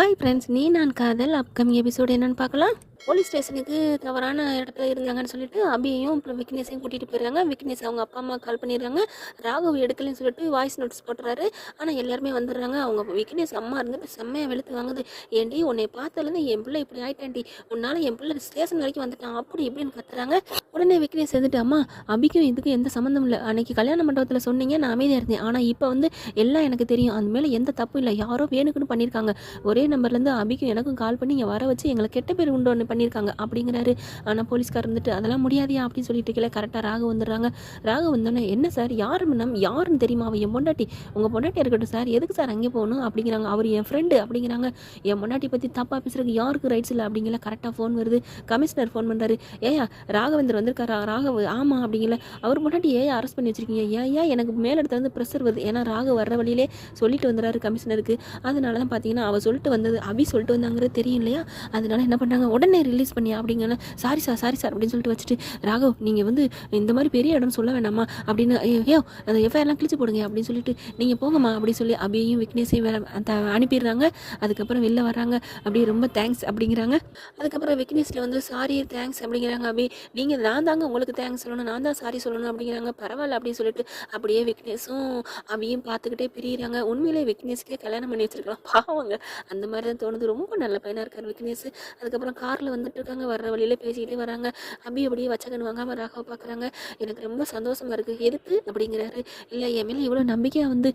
Hi friends நீ நான் காதல். அப்கமிங் எபிசோடு என்னன்னு பார்க்கலாம். போலீஸ் ஸ்டேஷனுக்கு தவறான இடத்துல இருந்தாங்கன்னு சொல்லிட்டு அபியையும் அப்புறம் விக்னேஷையும் கூட்டிகிட்டு போயிடுறாங்க. விக்னேஷ் அவங்க அப்பா அம்மா கால் பண்ணிடுறாங்க. ராகவ் எடுக்கலன்னு சொல்லிட்டு வாய்ஸ் நோட்ஸ் போட்டுறாரு. ஆனால் எல்லாருமே வந்துடுறாங்க. அவங்க விக்னேஷ் அம்மா இருந்துட்டு செம்மையாக வெளுத்து வாங்குது. ஏண்டி உன்னை பார்த்ததுலேருந்து என் பிள்ளை இப்படி ஆயிட்டாண்டி உன்னால் என் பிள்ளை ஸ்டேஷன் வரைக்கும் வந்துட்டான். அப்படி இப்படின்னு கத்துறாங்க. உடனே விக்னேஷ் இருந்துட்டு அம்மா அபிக்கும் இதுக்கும் எந்த சம்மந்தம் இல்லை. அன்னைக்கு கல்யாண மண்டபத்தில் சொன்னீங்க நான் அமைதியாக இருந்தேன். ஆனால் இப்போ வந்து எல்லாம் எனக்கு தெரியும். அது மேலே எந்த தப்பும் இல்லை. யாரோ வேணுக்குன்னு பண்ணியிருக்காங்க ஒரே நம்பர்லேருந்து அபிக்கும் எனக்கும் கால் பண்ணி இங்கே வர வச்சு எங்களை கெட்ட பேர் உண்டு ஒன்று பண்ணியிருக்காங்க அப்படிங்கிறாரு. ஆனால் போலீஸ்கார் இருந்துட்டு அதெல்லாம் முடியாதியா அப்படின்னு சொல்லிட்டு இருக்கல கரெக்டாக ராக வந்துடுறாங்க. ராக வந்தோடனே என்ன சார்? யார் நம் யாருன்னு தெரியுமா? அவன் என் பொண்டாட்டி. உங்கள் பொண்டாட்டி இருக்கட்டும் சார். எதுக்கு சார் அங்கே போகணும்? அப்படிங்கிறாங்க. அவர் என் ஃப்ரெண்டு அப்படிங்கிறாங்க. என் பொண்டாட்டி பற்றி தப்பாக பேசுறதுக்கு யாருக்கு ரைட்ஸ் இல்லை? அப்படிங்கிற கரெக்டாக ஃபோன் வருது. கமிஷனர் ஃபோன் பண்ணுறாரு ஏயா ராகவேந்திர வந்திருக்காரா? ராகவ். ஆமாம் அப்படிங்கல. அவர் முன்னாடி ஏன் அரெஸ்ட் பண்ணி வச்சிருக்கீங்க. ஏன் ஏன் எனக்கு மேலிடத்துலேருந்து ப்ரெஷர் வருது? ஏன்னா ராக வர்ற வழியிலே சொல்லிட்டு வந்துறாரு கமிஷனருக்கு. அதனால தான் பார்த்தீங்கன்னா அவள் சொல்லிட்டு வந்தது அபி சொல்லிட்டு வந்தாங்கிறது தெரியும் இல்லையா? அதனால என்ன பண்ணாங்க உடனே ரிலீஸ் பண்ணியா அப்படிங்கிற சாரி சார் சாரி சார் அப்படின்னு சொல்லிட்டு வச்சுட்டு ராகவ் நீங்கள் வந்து இந்த மாதிரி பெரிய இடம்னு சொல்ல வேண்டாமா அப்படின்னு ஐயோ அந்த எஃப்ஐஆர்லாம் கிழிச்சு போடுங்க அப்படின்னு சொல்லிட்டு நீங்கள் போங்கம்மா அப்படின்னு சொல்லி அபியையும் விக்னேஷையும் வேற அந்த அனுப்பிடுறாங்க. அதுக்கப்புறம் வெளில வர்றாங்க. அப்படியே ரொம்ப தேங்க்ஸ் அப்படிங்கிறாங்க. அதுக்கப்புறம் விக்னேஷில் வந்து சாரி தேங்க்ஸ் அப்படிங்கிறாங்க அபி. நீங்கள் நான் தாங்க உங்களுக்கு தேங்க்ஸ் சொல்லணும் நான் தான் சாரி சொல்லணும் அப்படிங்கிறாங்க. பரவாயில்ல அப்படின்னு சொல்லிட்டு அப்படியே விக்னேஷும் அவையும் பார்த்துக்கிட்டே பிரியிறாங்க. உண்மையிலே விக்னேஷ்க்கே கல்யாணம் பண்ணி வச்சிருக்கலாம். பாவங்க. அந்த மாதிரி தான் தோணுது. ரொம்ப நல்ல பையனாக இருக்கார் விக்னேஷ். அதுக்கப்புறம் காரில் வந்துட்டு இருக்காங்க. வர்ற வழியில் பேசிக்கிட்டே வராங்க. அபி அப்படியே வச்சகன் வாங்காமல் ராகவ பார்க்குறாங்க எனக்கு ரொம்ப சந்தோஷமாக இருக்குது எதுக்கு அப்படிங்கிறாரு. இல்லை என் மேலே இவ்வளோ நம்பிக்கையாக வந்து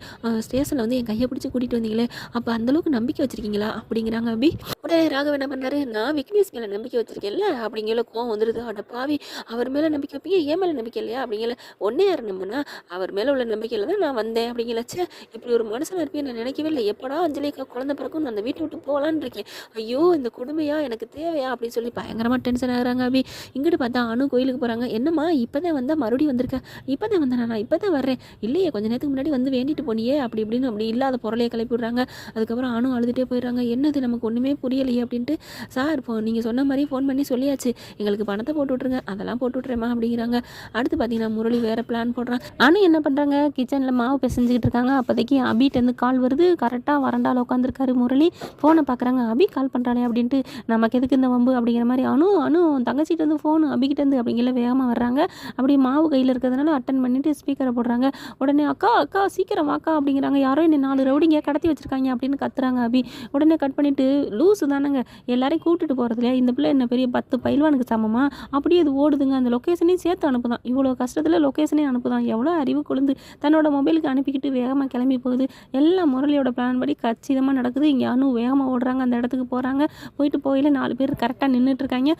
ஸ்டேஷனில் வந்து என் கையை பிடிச்சி கூட்டிகிட்டு வந்தீங்களே அப்போ அந்தளவுக்கு நம்பிக்கை வச்சிருக்கீங்களா? அப்படிங்கிறாங்க அபி. உடனே ராகவ என்ன பண்ணுறாரு நான் விக்னேஷ் மேலே நம்பிக்கை வச்சிருக்கேன்ல அப்படிங்கிற கோவம் வந்துடுது அட பாவி. அவர் மேலே நம்பிக்கை வைப்பீங்க என் மேலே நம்பிக்கை இல்லையா? அப்படிங்கிற ஒன்னே யார் நம்பினா அவர் மேலே உள்ள நம்பிக்கையில் தான் நான் வந்தேன். அப்படிங்கிறச்சே இப்படி ஒரு மனுஷன் இருப்பேன் நான் நினைக்கவே இல்லை. எப்படா அஞ்சலிக்கா குழந்தை பிறக்கும் நான் அந்த வீட்டை விட்டு போகலான்னு இருக்கேன். ஐயோ இந்த கொடுமையா? எனக்கு தேவையா? அப்படின்னு சொல்லி பயங்கரமாக டென்ஷன் ஆகிறாங்க அபி. இங்கிட்டு பார்த்தா அணு கோயிலுக்கு போகிறாங்க என்னம்மா இப்போ தான் வந்தால் மறுபடியும் வந்திருக்கேன் இப்போ தான் வந்தேன் நான்? இப்போ தான் வர்றேன். இல்லையே கொஞ்ச நேரத்துக்கு முன்னாடி வந்து வேண்டிட்டு போனியே. அப்படி இப்படின்னு அப்படி இல்லாத பொருளையை கிளப்பி விட்றாங்க. அதுக்கப்புறம் அணு அழுதுகிட்டே போயிடுறாங்க. என்னது நமக்கு ஒன்றுமே புரியலையே? அப்படின்ட்டு சார் இப்போ நீங்கள் சொன்ன மாதிரி ஃபோன் பண்ணி சொல்லியாச்சு. எங்களுக்கு பணத்தை போட்டு விட்ருங்க அதெல்லாம் போட்டு விட்றேம்மா அப்படிங்கிறாங்க. அடுத்து பார்த்தீங்கன்னா முரளி வேறு பிளான் போடுறான். ஆனால் என்ன பண்ணுறாங்க கிச்சனில் மாவு பிசைஞ்சுக்கிட்டு இருக்காங்க. அப்போதைக்கு அபிட்டேருந்து கால் வருது. கரெக்டாக வரண்டாவில் உட்காந்துருக்காரு முரளி. ஃபோனை பார்க்குறாங்க. அபி கால் பண்ணுறாளே அப்படின்ட்டு நமக்கு எதுக்கு இந்த வம்பு அப்படிங்கிற மாதிரி அணு அணு தங்கச்சிட்டேருந்து ஃபோன் அபிக்கிட்டேருந்து அப்படிங்கிற வேகமாக வர்றாங்க. அப்படி மாவு கையில் இருக்கிறதுனால அட்டன் பண்ணிட்டு ஸ்பீக்கரை போடுறாங்க. உடனே அக்கா அக்கா சீக்கிரம் வாக்கா அப்படிங்கிறாங்க. யாரோ என்ன நாலு ரவுடிங்க கடத்தி வச்சிருக்காங்க அப்படின்னு கத்துறாங்க அபி. உடனே கட் பண்ணிட்டு லூஸு தானேங்க. எல்லாரையும் கூட்டிட்டு போகிறது இந்த பிள்ளை என்ன பெரிய பத்து பயில்வானுக்கு சமமா? அப்படியே இது அனுப்புதுங்க அந்த லொக்கேஷனையும் சேர்த்து அனுப்புதான். இவ்வளோ கஷ்டத்தில் லொக்கேஷனே அனுப்புதான். எவ்வளோ அறிவு கொழுந்து தன்னோட மொபைலுக்கு அனுப்பிக்கிட்டு வேகமாக கிளம்பி போகுது. எல்லா முரளியோட பிளான் படி கச்சிதமாக நடக்குது. இங்கே அணு வேகமாக ஓடுறாங்க. அந்த இடத்துக்கு போகிறாங்க போயிட்டு போயில நாலு பேர் கரெக்டாக நின்றுட்டுருக்காங்க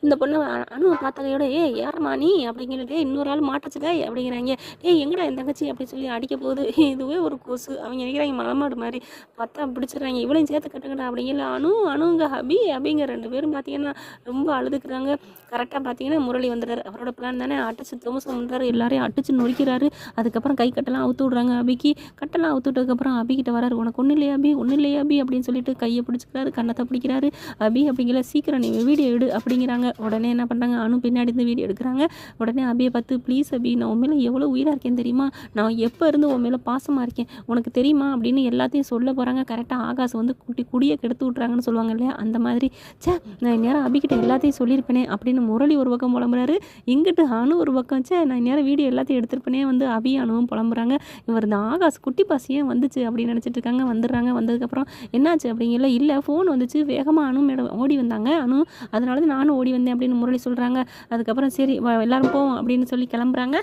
இந்த பொண்ணு அணுவை பார்த்தாகையோட ஏ ஏறமா நீ? அப்படிங்கிறது இன்னொரு ஆள் மாட்டுச்சுக்க அப்படிங்கிறாங்க. ஏய் எங்கடா என் தங்கச்சி? அப்படி சொல்லி அடிக்க போகுது. இதுவே ஒரு கொசு. அவங்க நினைக்கிறாங்க மலமாடு மாதிரி. பார்த்தா பிடிச்சிடுறாங்க. இவளையும் சேர்த்து கட்டுங்கடா அப்படிங்கல அணு அணுங்க ஹபி அபிங்க ரெண்டு பேரும் பார்த்தீங்கன்னா ரொம்ப அழுதுக்குறாங்க. கரெக்டாக பார்த்தீங்கன்னா முரளி வந்துடுறாரு அவரோட பிளான் தானே? அடிச்சு தோமசம் பண்ணுறாரு எல்லாரையும் அடிச்சு நொறுக்கிறாரு. அதுக்கப்புறம் கை கட்டெல்லாம் அவுத்து விட்றாங்க அபிக்கு. கட்டெல்லாம் அவுத்து விட்டதுக்கப்புறம் அபிக்கிட்ட வராரு. உனக்கு ஒன்றும் இல்லையா அபி? ஒன்றும் இல்லையா அபி? அப்படின்னு சொல்லிட்டு கையை பிடிச்சிக்கிறாரு கண்ணத்தை பிடிக்கிறாரு. அபி அப்படிங்கிற சீக்கிரம் நீ வீடியோ எடு அப்படிங்கிறாங்க. உடனே என்ன பண்ணுறாங்க அணு பின்னாடி இருந்து வீடியோ எடுக்கிறாங்க. உடனே அபியை பார்த்து ப்ளீஸ் அபி நான் உன் மேலே எவ்வளோ உயிராக இருக்கேன் தெரியுமா? நான் எப்போ இருந்து உன் மேலே பாசமாக இருக்கேன்? உனக்கு தெரியுமா? அப்படின்னு எல்லாத்தையும் சொல்ல போகிறாங்க கரெக்டாக ஆகாஷ் வந்து குட்டி குடியை கெடுத்து விட்றாங்கன்னு சொல்லுவாங்க இல்லையா? அந்த மாதிரி. ச்சே நான் நேரம் அபிக்கிட்ட எல்லாத்தையும் சொல்லியிருப்பேனே அப்படின்னு முரளி ஒரு பக்கம் போகிறாரு இங்கிட்டு அணு ஒரு பக்கம் ச்சே நான் நேரம் வீடியோ எல்லாத்தையும் எடுத்துருப்பனே வந்து அபி அணுவும் புலம்புறாங்க. இவர் இந்த ஆகாஷ் குட்டி பாசியே வந்துச்சு? அப்படின்னு நினச்சிட்டு இருக்காங்க. வந்துடுறாங்க. வந்ததுக்கப்புறம் என்னாச்சு? அப்படிங்கல இல்லை ஃபோன் வந்துச்சு. வேகமாக அணு மேடம் ஓடி வந்தாங்க. அணு அதனால தான் நானும் ஓடி வந்தேன். அப்படின்னு முரளி சொல்கிறாங்க அதுக்கப்புறம் சரி எல்லாரும் போவோம். அப்படின்னு சொல்லி கிளம்புறாங்க.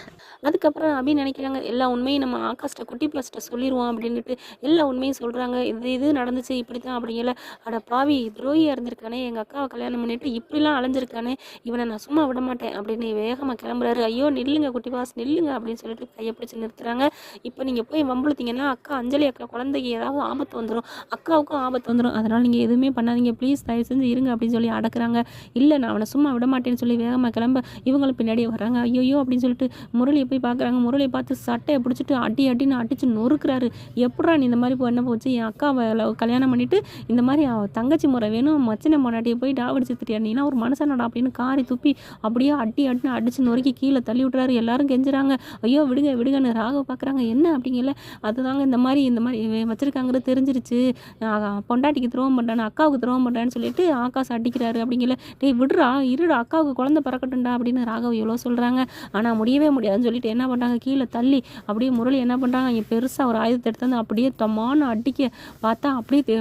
அதுக்கப்புறம் அபி நினைக்கிறாங்க எல்லா உண்மையும் நம்ம ஆகாஷ்ட குட்டி பிளஸ்ட்ட சொல்லிடுவோம் அப்படின்ட்டு எல்லா உண்மையும் சொல்கிறாங்க இது இது நடந்துச்சு இப்படி தான் அப்படிங்கல அட பாவி துரோகியாக இருந்திருக்கானே. எங்கள் அக்காவை கல்யாணம் பண்ணிட்டு இப்படிலாம் அலைஞ்சிருக்கானே. இவனை நான் சும்மா விட மாட்டேன். அப்படின்னு வேகமாக கிளம்புறாரு. ஐயோ நில்லுங்க குட்டி பாஸ் நில்லுங்க அப்படின்னு சொல்லிட்டு கையை பிடிச்சி நிறுத்துறாங்க. இப்போ நீங்கள் போய் வம்பளுத்தீங்கன்னா அக்கா அஞ்சலி அக்கா குழந்தைக்கு ஏதாவது ஆபத்து வந்துடும் அக்காவுக்கும் ஆபத்து வந்துடும் அதனால் நீங்கள் எதுவுமே பண்ணாதீங்க. ப்ளீஸ் தயவு செஞ்சு இருங்க அப்படின்னு சொல்லி அடக்குறாங்க. இல்லை நான் அவனை சும்மா விட மாட்டேன்னு சொல்லி வேகமாக கிளம்ப இவங்களும் பின்னாடியே வராங்க ஐயோ அப்படின்னு சொல்லிட்டு முரளியை போய் பார்க்குறாங்க. முரளியை பார்த்து சட்டையை பிடிச்சிட்டு அடி அடின்னு அடிச்சு நொறுக்கிறாரு. எப்படா நீ இந்த மாதிரி பண்ண போச்சு? என் அக்காவை கல்யாணம் பண்ணிட்டு இந்த மாதிரி தங்கச்சி முறை வேணும். மச்சனை முன்னாடியே போய் டாவடிச்சு திட்டியா? நீனா ஒரு மனுஷனடா அப்படின்னு காரி துப்பி அப்படியே அப்படியே அடி அடின்னு அடிச்சு நொறுக்கி கீழே தள்ளி விட்றாரு எல்லாரும் கெஞ்சுறாங்க. ஐயோ விடுங்க விடுங்கன்னு ராகவ் பார்க்குறாங்க என்ன அப்படிங்கல? அதுதாங்க இந்த மாதிரி இந்த மாதிரி வச்சிருக்காங்கிறது தெரிஞ்சிருச்சு. பொண்டாட்டிக்கு துரோகம் பண்ணுறான்னு அக்காவுக்கு துரோகம் பண்ணுறேன்னு சொல்லிட்டு ஆகாஷ் அடிக்கிறாரு அப்படிங்கல. டேய் விடுறா இருடா அக்காவுக்கு குழந்தை பிறக்கட்டும்டா அப்படின்னு ராகவ் எவ்வளோ சொல்கிறாங்க ஆனால் முடியவே முடியாதுன்னு சொல்லிட்டு என்ன பண்ணுறாங்க கீழே தள்ளி அப்படியே முரளி என்ன பண்ணுறாங்க இங்கே பெருசாக ஒரு ஆயுதத்தை எடுத்து வந்து அப்படியே தம்மான அடிக்க பார்த்தா அப்படியே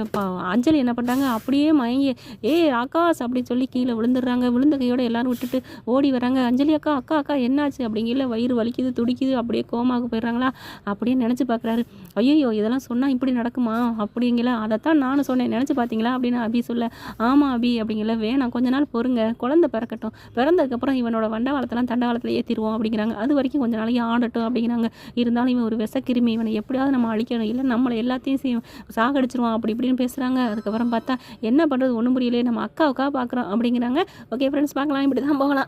அஞ்சலி என்ன பண்ணுறாங்க அப்படியே மயங்கி ஏய் ஆகாஷ் அப்படின்னு சொல்லி கீழே விழுந்துடுறாங்க. விழுந்த கையோட எல்லாரும் விட்டுட்டு ஓ ஓடி வராங்க. அஞ்சலி அக்கா அக்கா அக்கா என்னாச்சு? அப்படிங்கல வயிறு வலிக்குது துடிக்குது அப்படியே கோமாக்கு போயிடுறாங்களா? அப்படியே நினச்சி பார்க்குறாரு ஐயோ இதெல்லாம் சொன்னால் இப்படி நடக்குமா? அப்படிங்கல. அதைத்தான் நானும் சொன்னேன். நினச்சி பார்த்தீங்களா அப்படின்னு அபி சொல்ல ஆமாம் அபி அப்படிங்கல. வேணாம். கொஞ்ச நாள் பொறுங்க. குழந்தை பிறக்கட்டும். பிறந்ததுக்கப்புறம் இவனோட வண்டவாளத்தெல்லாம் தண்டவாளத்தில் ஏற்றிடுவோம் அப்படிங்கிறாங்க. அது வரைக்கும் கொஞ்ச நாளைக்கு ஆடட்டும் அப்படிங்கிறாங்க. இருந்தாலும் இவன் ஒரு விசக்கிருமி. இவனை எப்படியாவது நம்ம அழிக்கணும். இல்லை நம்மளை எல்லாத்தையும் சீ- சாகடிச்சிருவான் அப்படி இப்படின்னு பேசுகிறாங்க அதுக்கப்புறம் பார்த்தா என்ன பண்ணுறது ஒன்றும் புரியலையே. நம்ம அக்காவுக்காக பார்க்குறோம் அப்படிங்கிறாங்க. ஓகே ஃப்ரெண்ட்ஸ் பார்க்கலாம். இப்படி தான் போகலாம்.